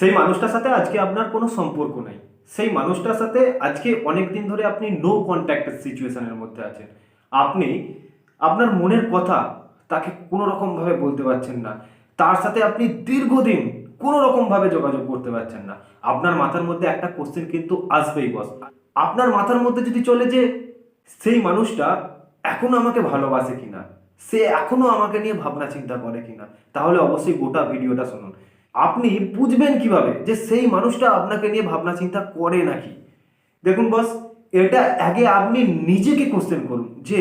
সেই মানুষটার সাথে আজকে আপনার কোনো সম্পর্ক নাই। সেই মানুষটার সাথে আজকে অনেক দিন ধরে আপনি নো কন্ট্যাক্ট সিচুয়েশনের মধ্যে আছেন। আপনি, আপনার মনের কথা তাকে কোনো রকমভাবে বলতে পারছেন না। তার সাথে আপনি দীর্ঘদিন কোনো রকমভাবে যোগাযোগ করতে পারছেন না। আপনার মাথার মধ্যে একটা কোশ্চেন কিন্তু আসবেই বস আপনার মাথার মধ্যে যদি চলে যে, সেই মানুষটা এখনও আমাকে ভালোবাসে কিনা? সে এখনও আমাকে নিয়ে ভাবনা চিন্তা করে কিনা? তাহলে অবশ্যই গোটা ভিডিওটা শুনুন। আপনি বুঝবেন কীভাবে যে সেই মানুষটা আপনাকে নিয়ে ভাবনা চিন্তা করে নাকি? দেখুন বস এটা আগে আপনি নিজেকে কোশ্চেন করুন যে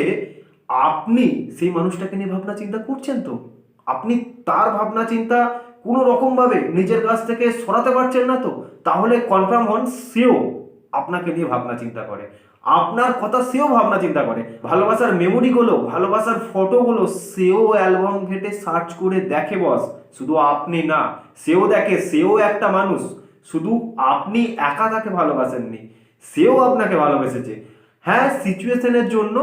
আপনি সেই মানুষটাকে নিয়ে ভাবনা চিন্তা করছেন তো? আপনি তার ভাবনা চিন্তা কোনো রকমভাবে নিজের কাছ থেকে সরাতে পারছেন না তো? তাহলে কনফার্ম হন সেও আপনাকে নিয়ে ভাবনা চিন্তা করে। আপনার কথা সেও ভাবনা চিন্তা করে। ভালোবাসার মেমোরিগুলো ভালোবাসার ফটোগুলো সেও অ্যালবাম ঘেটে সার্চ করে দেখে বস শুধু আপনি না, সেও দেখে, সেও একটা মানুষ। শুধু আপনি একা তাকে ভালোবাসেননি, সেও আপনাকে ভালোবেসেছে। হ্যাঁ সিচুয়েশনের জন্য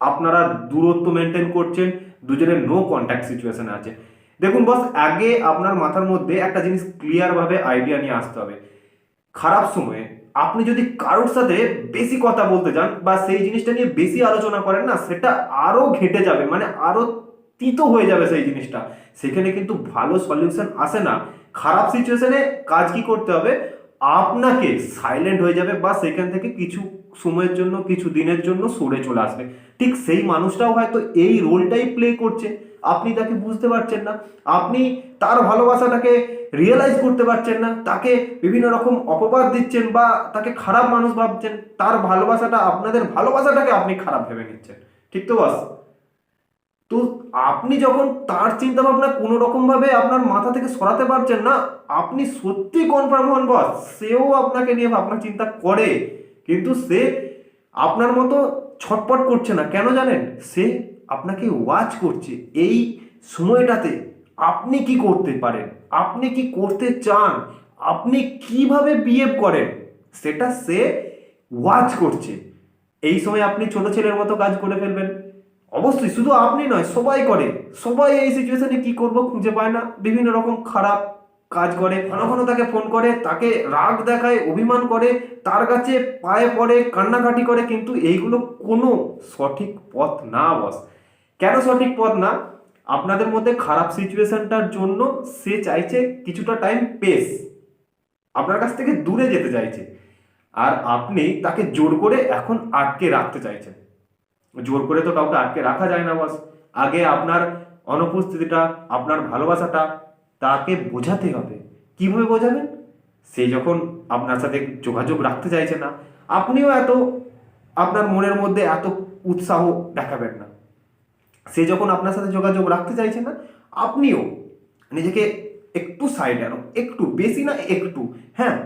আপনারা দূরত্ব মেনটেন করছেন দুজনের নো কন্ট্যাক্ট সিচুয়েশনে আছে। দেখুন বস আগে আপনার মাথার মধ্যে একটা জিনিস ক্লিয়ারভাবে আইডিয়া নিয়ে আসতে হবে। খারাপ সময়ে আপনি যদি কারোর সাথে বেশি কথা বলতে যান বা সেই জিনিসটা নিয়ে বেশি আলোচনা করেন না, সেটা আরও ঘেটে যাবে মানে আরও তিতো হয়ে যাবে সেই জিনিসটা। সেখানে কিন্তু ভালো সলিউশন আসে না। খারাপ সিচুয়েশনে কাজ কি করতে হবে? আপনাকে সাইলেন্ট হয়ে যাবে বা সেখান থেকে কিছু সময়ের জন্য, কিছু দিনের জন্য সরে চলে আসবে। ঠিক সেই মানুষটাও হয়তো এই রোলটাই প্লে করছে। আপনি তাকে বুঝতে পারছেন না। আপনি তার ভালোবাসাটাকে রিয়েলাইজ করতে পারছেন না, তাকে বিভিন্ন রকম অপবাদ দিচ্ছেন বা তাকে খারাপ মানুষ ভাবছেন, তার ভালোবাসাটা আপনাদের ভালোবাসাটাকে আপনি খারাপ ভেবে নিচ্ছেন। ঠিক তো বাস তো আপনি যখন তার চিন্তা ভাবনা কোনো রকম ভাবে আপনার মাথা থেকে সরাতে পারছেন না, আপনি সত্যি কনফার্ম হন বস সেও আপনাকে নিয়ে ভাবনা চিন্তা করে, কিন্তু সে আপনার মতো ছটপট করছে না। কেন জানেন? সে আপনাকে ওয়াচ করছে। এই সময়টাতে আপনি কি করতে পারেন? আপনি কি করতে চান? আপনি কীভাবে বিহেভ করেন? সেটা সে ওয়াচ করছে। এই সময় আপনি ছোট ছেলের মতো কাজ করে ফেলবেন। অবশ্যই শুধু আপনি নয়, সবাই করে। সবাই এই সিচুয়েশনে কি করব খুঁজে পায় না। বিভিন্ন রকম খারাপ কাজ করে ঘন ঘন তাকে ফোন করে, তাকে রাগ দেখায়, অভিমান করে, তার কাছে পায়ে পড়ে, কান্নাকাটি করে, কিন্তু এইগুলো কোনো সঠিক পথ না বস কেন সঠিক পথ না? আপনাদের মধ্যে খারাপ সিচুয়েশনটার জন্য সে চাইছে কিছুটা টাইম পেস আপনার কাছ থেকে দূরে যেতে চাইছে। আর আপনি তাকে জোর করে এখন আটকে রাখতে চাইছেন। জোর করে তো কাউকে আটকে রাখা যায় না বস আগে আপনার অনুপস্থিতিটা, আপনার ভালোবাসাটা তাকে বোঝাতে হবে। কীভাবে বোঝাবেন? সে যখন আপনার সাথে যোগাযোগ রাখতে চাইছে না, আপনিও এত আপনার মনের মধ্যে এত উৎসাহ দেখাবেন না। সে যখন আপনার সাথে যোগাযোগ রাখতে চাইছে না, আপনিও নিজেকে একটু সাইড আনো, একটু, বেশি না একটু হ্যাঁ?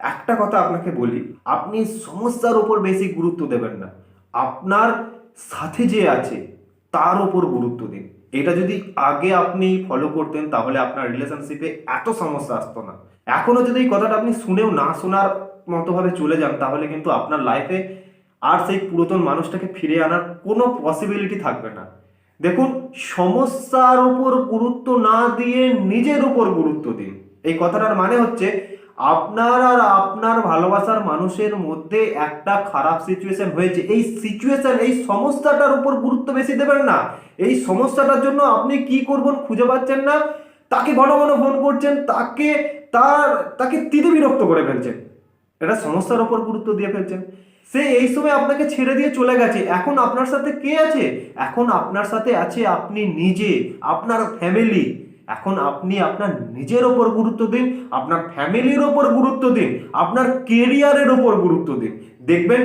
একটা কথা আপনাকে বলি, আপনি সমস্যার উপর বেশি গুরুত্ব দেবেন না। আপনার সাথে যে আছে, তার উপর গুরুত্ব দিন। এটা যদি আগে আপনি ফলো করতেন, তাহলে আপনার রিলেশনশিপে এত সমস্যা আসতো না। এখনও যদি এই কথাটা আপনি শুনেও না শোনার মতোভাবে চলে যান, তাহলে কিন্তু আপনার লাইফে আর সেই পুরাতন মানুষটাকে ফিরে আনার কোনো পসিবিলিটি থাকবে না। দেখুন, সমস্যার উপর গুরুত্ব না দিয়ে নিজের উপর গুরুত্ব দিন। এই কথাটার মানে হচ্ছে, আপনার আর আপনার ভালোবাসার মানুষের মধ্যে একটা খারাপ সিচুয়েশন হয়েছে। এই সিচুয়েশন এই সমস্যাটার উপর গুরুত্ব বেশি দেবেন না। এই সমস্যাটার জন্য আপনি কি করবেন খুঁজে পাচ্ছেন না। তাকে ঘন ঘন ফোন করছেন, তাকে তার, তাকে তিতে বিরক্ত করে ফেলছেন। এটা সমস্যার ওপর গুরুত্ব দিয়ে ফেলছেন। সে এই সময় আপনাকে ছেড়ে দিয়ে চলে গেছে। এখন আপনার সাথে কে আছে? এখন আপনার সাথে আছে আপনি নিজে, আপনার ফ্যামিলি এখন আপনি আপনার নিজের ওপর গুরুত্ব দিন, আপনার ফ্যামিলির ওপর গুরুত্ব দিন, আপনার কেরিয়ারের ওপর গুরুত্ব দিন। দেখবেন,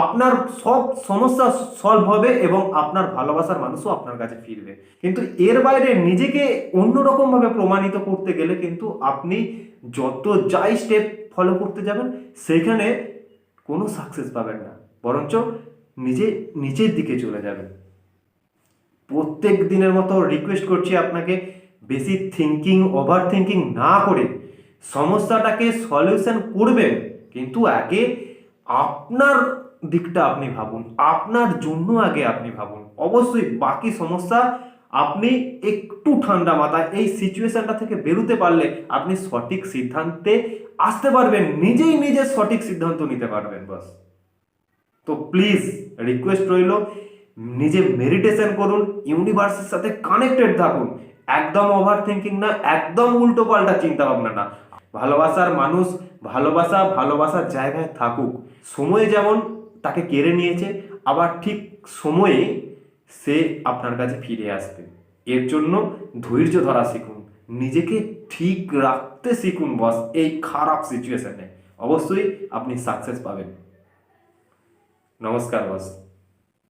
আপনার সব সমস্যা সলভ হবে এবং আপনার ভালোবাসার মানুষও আপনার কাছে ফিরবে। কিন্তু এর বাইরে নিজেকে অন্যরকমভাবে প্রমাণিত করতে গেলে কিন্তু আপনি যত যাই স্টেপ ফলো করতে যাবেন, সেখানে কোনো সাকসেস পাবেন না। বরঞ্চ নিজে নিচের দিকে চলে যাবেন। প্রত্যেক দিনের মতো রিকোয়েস্ট করছি আপনাকে, বেশি থিঙ্কিং ওভার থিঙ্কিং না করে সমস্যাটাকে সলিউশন করবেন, কিন্তু আগে আপনার দিকটা আপনি ভাবুন, আপনার জন্য আগে আপনি ভাবুন। অবশ্যই বাকি সমস্যা আপনি একটু ঠান্ডা মাথায় এই সিচুয়েশনটা থেকে বেরোতে পারলে আপনি সঠিক সিদ্ধান্তে আসতে পারবেন, নিজেই নিজের সঠিক সিদ্ধান্ত নিতে পারবেন বাস। তো প্লিজ রিকোয়েস্ট রইল নিজে মেডিটেশন করুন ইউনিভার্সের সাথে কানেক্টেড থাকুন। একদম ওভার থিঙ্কিং না, একদম উল্টো পাল্টা চিন্তা ভাবনা না। ভালোবাসার মানুষ ভালোবাসা, ভালোবাসার জায়গায় থাকুক। সময়ে যেমন তাকে কেড়ে নিয়েছে, আবার ঠিক সময়ে সে আপনার কাছে ফিরে আসবে। এর জন্য ধৈর্য ধরা শিখুন। নিজেকে ঠিক রাখতে শিখুন বস এই খারাপ সিচুয়েশানে অবশ্যই আপনি সাকসেস পাবেন। নমস্কার বস